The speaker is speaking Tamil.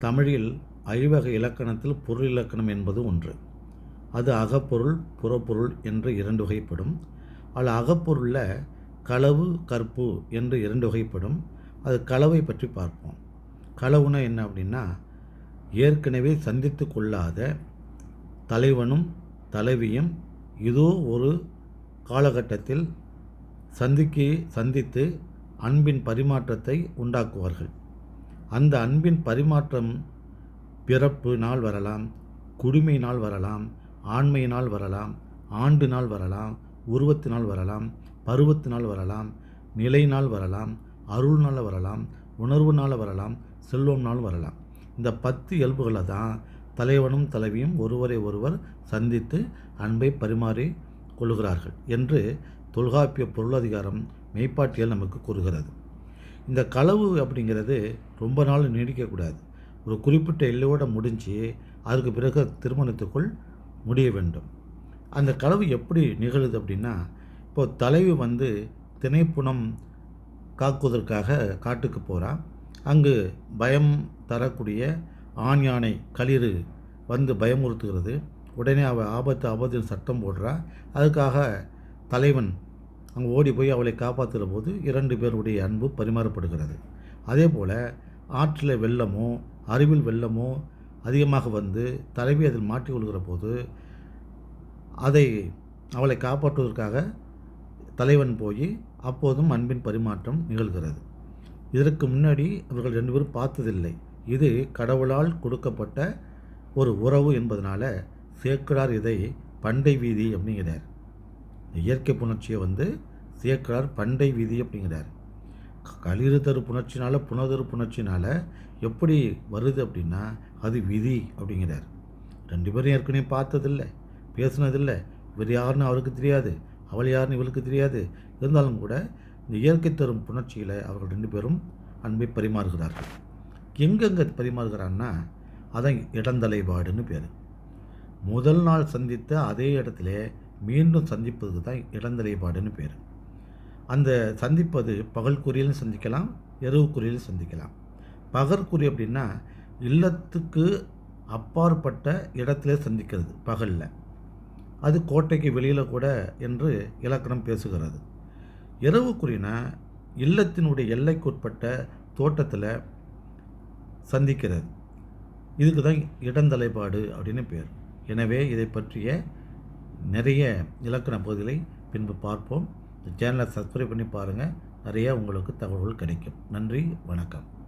தமிழில் ஐவகை இலக்கணத்தில் பொருள் இலக்கணம் என்பது ஒன்று. அது அகப்பொருள் புறப்பொருள் என்று இரண்டு வகைப்படும். அதில் அகப்பொருளில் களவு கற்பு என்று இரண்டு வகைப்படும். அது களவை பற்றி பார்ப்போம். களவுனா என்ன அப்படின்னா ஏற்கனவே சந்தித்து கொள்ளாத தலைவனும் தலைவியும் இதோ ஒரு காலகட்டத்தில் சந்திக்கு சந்தித்து அன்பின் பரிமாற்றத்தை உண்டாக்குவார்கள். அந்த அன்பின் பரிமாற்றம் பிறப்பு நாள் வரலாம் குடுமை நாள் வரலாம் ஆண்மையினால் வரலாம் ஆண்டு நாள் வரலாம் உருவத்தினால் வரலாம் பருவத்தினால் வரலாம் நிலையினால் வரலாம் அருள்னால் வரலாம் உணர்வுனால் வரலாம் செல்வம்னால் வரலாம். இந்த பத்து இயல்புகளை தான் தலைவனும் தலைவியும் ஒருவரை ஒருவர் சந்தித்து அன்பை பரிமாறி கொள்கிறார்கள் என்று தொல்காப்பிய பொருளதிகாரம் மெய்ப்பாட்டியல் நமக்கு கூறுகிறது. இந்த களவு அப்படிங்கிறது ரொம்ப நாள் நீடிக்கக்கூடாது. ஒரு குறிப்பிட்ட எல்லையோடு முடிஞ்சு அதுக்கு பிறகு திருமணத்துக்குள் முடிய வேண்டும். அந்த களவு எப்படி நிகழுது அப்படின்னா இப்போ தலைவி வந்து திணைப்புணம் காக்குவதற்காக காட்டுக்கு போகிறான் அங்கு பயம் தரக்கூடிய ஆண் யானை களிறு வந்து பயமுறுத்துகிறது. உடனே அவள் ஆபத்து ஆபத்தில் சட்டம் போடுறா. அதுக்காக தலைவன் அங்கே ஓடி போய் அவளை காப்பாற்றுகிற போது இரண்டு பேருடைய அன்பு பரிமாறப்படுகிறது. அதே போல் ஆற்றில் வெள்ளமோ அறிவில் வெள்ளமோ அதிகமாக வந்து தலைவி அதில் மாட்டிக்கொள்கிற போது அதை அவளை காப்பாற்றுவதற்காக தலைவன் போய் அப்போதும் அன்பின் பரிமாற்றம் நிகழ்கிறது. இதற்கு முன்னாடி அவர்கள் ரெண்டு பேரும் பார்த்ததில்லை. இது கடவுளால் கொடுக்கப்பட்ட ஒரு உறவு என்பதனால சேக்கடார் இதை பண்டை வீதி அப்படிங்கிறார். இயற்கை புணர்ச்சியை வந்து சேர்க்கிறார் பண்டை விதி அப்படிங்கிறார். களிறு தரு புணர்ச்சினால் புனதரு புணர்ச்சினால் எப்படி வருது அப்படின்னா அது விதி அப்படிங்கிறார். ரெண்டு பேரும் ஏற்கனவே பார்த்ததில்லை பேசுனதில்லை. இவர் யாருன்னு அவருக்கு தெரியாது அவள் யாருன்னு இவளுக்கு தெரியாது. இருந்தாலும் கூட இந்த இயற்கை தரும் புணர்ச்சியில் அவர்கள் ரெண்டு பேரும் அன்பை பரிமாறுகிறார்கள். எங்கெங்கே பரிமாறுகிறான்னா அதான் இடந்தலைபாடுன்னு பேர். முதல் நாள் சந்தித்த அதே இடத்துல மீண்டும் சந்திப்பதுக்கு தான் இடந்தலைபாடுன்னு பேர். அந்த சந்திப்பது பகல்குறியிலும் சந்திக்கலாம் இரவுக்குறியிலும் சந்திக்கலாம். பகற்குறி அப்படின்னா இல்லத்துக்கு அப்பாற்பட்ட இடத்துல சந்திக்கிறது பகலில். அது கோட்டைக்கு வெளியில் கூட என்று இலக்கணம் பேசுகிறது. இரவுக்குறினா இல்லத்தினுடைய எல்லைக்குட்பட்ட தோட்டத்தில் சந்திக்கிறது. இதுக்கு தான் இடந்தலைப்பாடு அப்படின்னு பேர். எனவே இதை பற்றிய நிறைய இலக்கண பகுதிகளை பின்பு பார்ப்போம். இந்த சேனலை சப்ஸ்கிரைப் பண்ணி பாருங்கள் நிறையா உங்களுக்கு தகவல்கள் கிடைக்கும். நன்றி வணக்கம்.